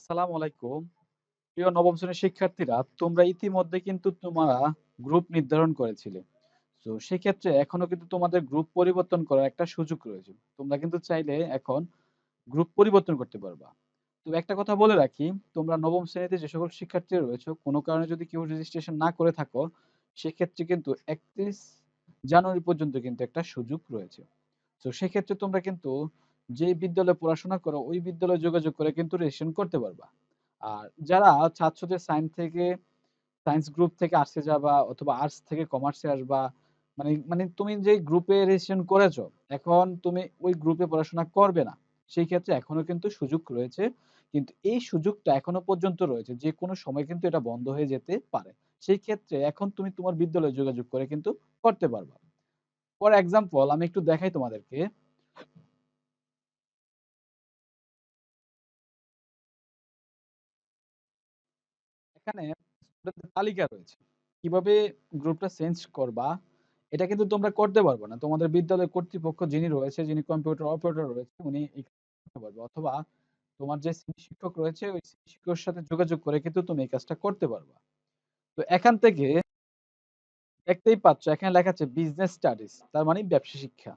আসসালামু আলাইকুম। প্রিয় নবম শ্রেণির শিক্ষার্থীরা, তোমরা ইতিমধ্যে কিন্তু তোমরা গ্রুপ নির্ধারণ করেছিলে। তো সেক্ষেত্রে এখনও কিন্তু তোমাদের গ্রুপ পরিবর্তন করার একটা সুযোগ রয়েছে। তোমরা কিন্তু চাইলে এখন গ্রুপ পরিবর্তন করতে পারবা। তো একটা কথা বলে রাখি, তোমরা নবম শ্রেণীতে যে সকল শিক্ষার্থীরা রয়েছো, কোনো কারণে যদি কেউ রেজিস্ট্রেশন না করে থাকো, সেক্ষেত্রে কিন্তু ৩১ জানুয়ারি পর্যন্ত কিন্তু একটা সুযোগ রয়েছে। তো সেক্ষেত্রে তোমরা কিন্তু যে বিদ্যালয়ে পড়াশোনা করো, ওই বিদ্যালয়ে যোগাযোগ করে কিন্তু রেজিস্ট্রেশন করতে পারবা। আর যারা ছাত্রদের সায়েন্স থেকে সায়েন্স গ্রুপ থেকে আর্টসে যাবা অথবা আর্টস থেকে কমার্সে আসবা, মানে মানে তুমি যে গ্রুপে রেজিস্ট্রেশন করেছ, এখন তুমি ওই গ্রুপে পড়াশোনা করবে না। সেই ক্ষেত্রে এখনও কিন্তু সুযোগ রয়েছে। কিন্তু এই সুযোগটা এখনও পর্যন্ত রয়েছে। যে কোনো সময় কিন্তু এটা বন্ধ হয়ে যেতে পারে। সেই ক্ষেত্রে এখন তুমি তোমার বিদ্যালয়ে যোগাযোগ করে কিন্তু করতে পারবা। ফর এক্সাম্পল আমি একটু দেখাই তোমাদেরকে। এখানে তালিকা রয়েছে। কীভাবে গ্রুপটা চেঞ্জ করবা, এটা কিন্তু তোমরা করতে পারবা না। তোমাদের বিদ্যালয়ের কর্তৃপক্ষ যিনি রয়েছে, যিনি কম্পিউটার অপারেটর রয়েছে, উনি পারবে। অথবা তোমার যে শিক্ষক রয়েছে, ওই শিক্ষকের সাথে যোগাযোগ করে কিন্তু তুমি এই কাজটা করতে পারবা। তো এখান থেকে দেখতেই পাচ্ছ এখানে লেখা আছে বিজনেস স্টাডিজ তার মানে ব্যবসা শিক্ষা।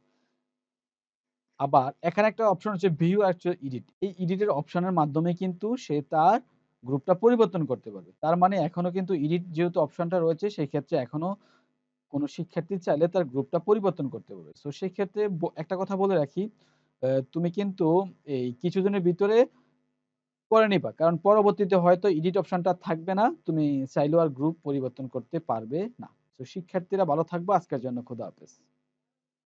আবার এখানে একটা অপশন হচ্ছে ভিউ অ্যাকচুয়াল এডিট। এই এডিটের অপশনের মাধ্যমে কিন্তু সে তার গ্রুপটা পরিবর্তন করতে পারবে। তার মানে এখনও কিন্তু এডিট যেহেতু অপশনটা রয়েছে সেই ক্ষেত্রে এখনও কোনো শিক্ষার্থী চাইলে তার গ্রুপটা পরিবর্তন করতে পারবে। সো সেই ক্ষেত্রে একটা কথা বলে রাখি, তুমি কিন্তু এই কিছুদিনের ভিতরে করে নিবা। কারণ পরবর্তীতে হয়তো এডিট অপশনটা থাকবে না। তুমি চাইলেও আর গ্রুপ পরিবর্তন করতে পারবে না। তো শিক্ষার্থীরা ভালো থাকবা। আজকের জন্য খোদা হাফেজ।